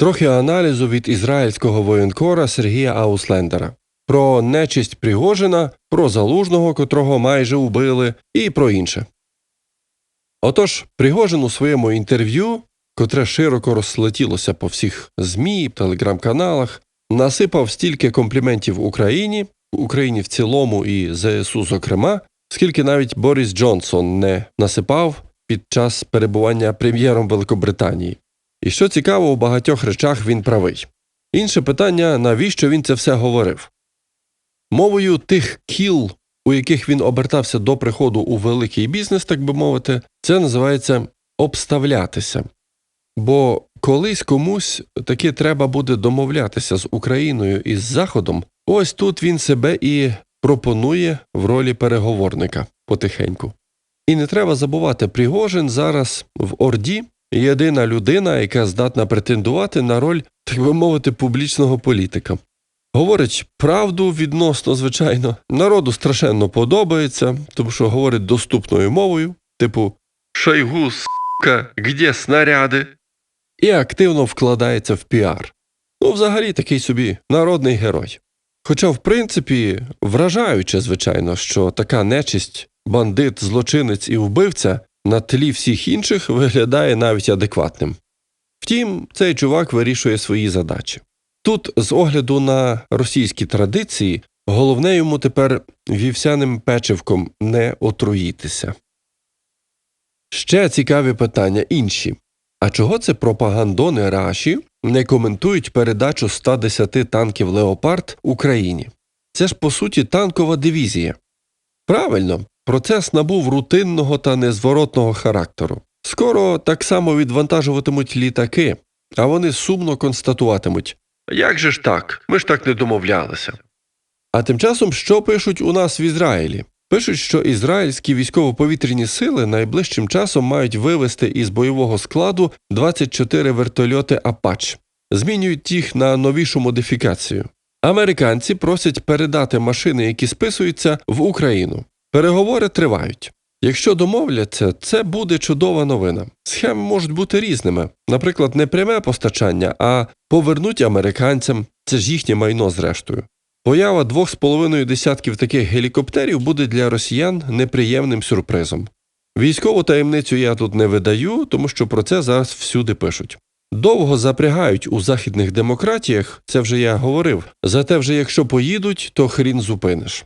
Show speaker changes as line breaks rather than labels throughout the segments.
Трохи аналізу від ізраїльського воєнкора Сергія Ауслендера про нечисть Пригожина, про залужного, котрого майже убили, і про інше. Отож, Пригожин у своєму інтерв'ю, котре широко розлетілося по всіх ЗМІ, телеграм-каналах, насипав стільки компліментів Україні, Україні в цілому і ЗСУ, зокрема, скільки навіть Борис Джонсон не насипав під час перебування прем'єром Великобританії. І що цікаво, у багатьох речах він правий. Інше питання, навіщо він це все говорив? Мовою тих кіл, у яких він обертався до приходу у великий бізнес, так би мовити, це називається обставлятися. Бо колись комусь таки треба буде домовлятися з Україною і з Заходом, ось тут він себе і пропонує в ролі переговорника потихеньку. І не треба забувати, Пригожин зараз в Орді єдина людина, яка здатна претендувати на роль, так би мовити, публічного політика. Говорить правду відносно, звичайно, народу страшенно подобається, тому що говорить доступною мовою, типу Шойгу, сука, где снаряди? І активно вкладається в піар. Ну, взагалі такий собі народний герой. Хоча, в принципі, вражаюче, звичайно, що така нечисть, бандит, злочинець і вбивця на тлі всіх інших виглядає навіть адекватним. Втім, цей чувак вирішує свої задачі. Тут, з огляду на російські традиції, головне йому тепер вівсяним печивком не отруїтися. Ще цікаві питання інші. А чого це пропагандони Раші не коментують передачу 110 танків Леопард Україні? Це ж по суті танкова дивізія. Правильно, процес набув рутинного та незворотного характеру. Скоро так само відвантажуватимуть літаки, а вони сумно констатуватимуть як же ж так? Ми ж так не домовлялися. А тим часом що пишуть у нас в Ізраїлі? Пишуть, що ізраїльські військово-повітряні сили найближчим часом мають вивести із бойового складу 24 вертольоти Апач, змінюють їх на новішу модифікацію. Американці просять передати машини, які списуються, в Україну. Переговори тривають. Якщо домовляться, це буде чудова новина. Схеми можуть бути різними, наприклад, не пряме постачання, а повернуть американцям це ж їхнє майно зрештою. Поява двох з половиною десятків таких гелікоптерів буде для росіян неприємним сюрпризом. Військову таємницю я тут не видаю, тому що про це зараз всюди пишуть. Довго запрягають у західних демократіях, це вже я говорив, зате вже якщо поїдуть, то хрін зупиниш.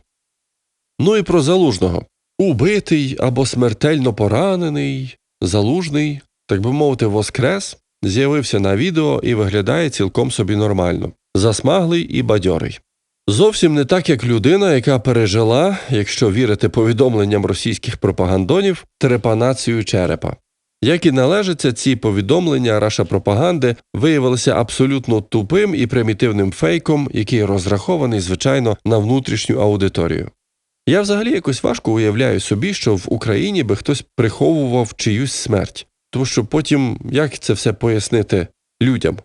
Ну і про залужного. Убитий або смертельно поранений, залужний, так би мовити, воскрес, з'явився на відео і виглядає цілком собі нормально, засмаглий і бадьорий. Зовсім не так, як людина, яка пережила, якщо вірити повідомленням російських пропагандонів, трепанацію черепа. Як і належиться, ці повідомлення раша пропаганди виявилися абсолютно тупим і примітивним фейком, який розрахований, звичайно, на внутрішню аудиторію. Я взагалі якось важко уявляю собі, що в Україні би хтось приховував чиюсь смерть, тому що потім як це все пояснити людям.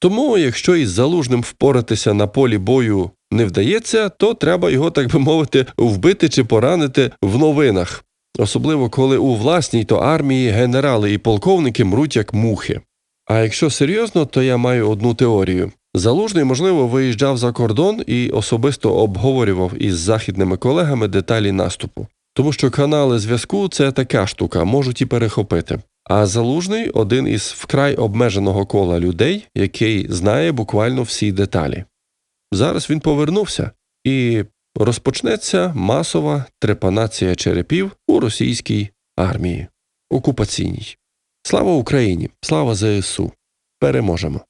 Тому, якщо із залужним впоратися на полі бою не вдається, то треба його, так би мовити, вбити чи поранити в новинах, особливо коли у власній то армії генерали і полковники мруть як мухи. А якщо серйозно, то я маю одну теорію. Залужний, можливо, виїжджав за кордон і особисто обговорював із західними колегами деталі наступу, тому що канали зв'язку це така штука, можуть і перехопити. А залужний один із вкрай обмеженого кола людей, який знає буквально всі деталі. Зараз він повернувся і розпочнеться масова трепанація черепів у російській армії окупаційній. Слава Україні! Слава ЗСУ! Переможемо!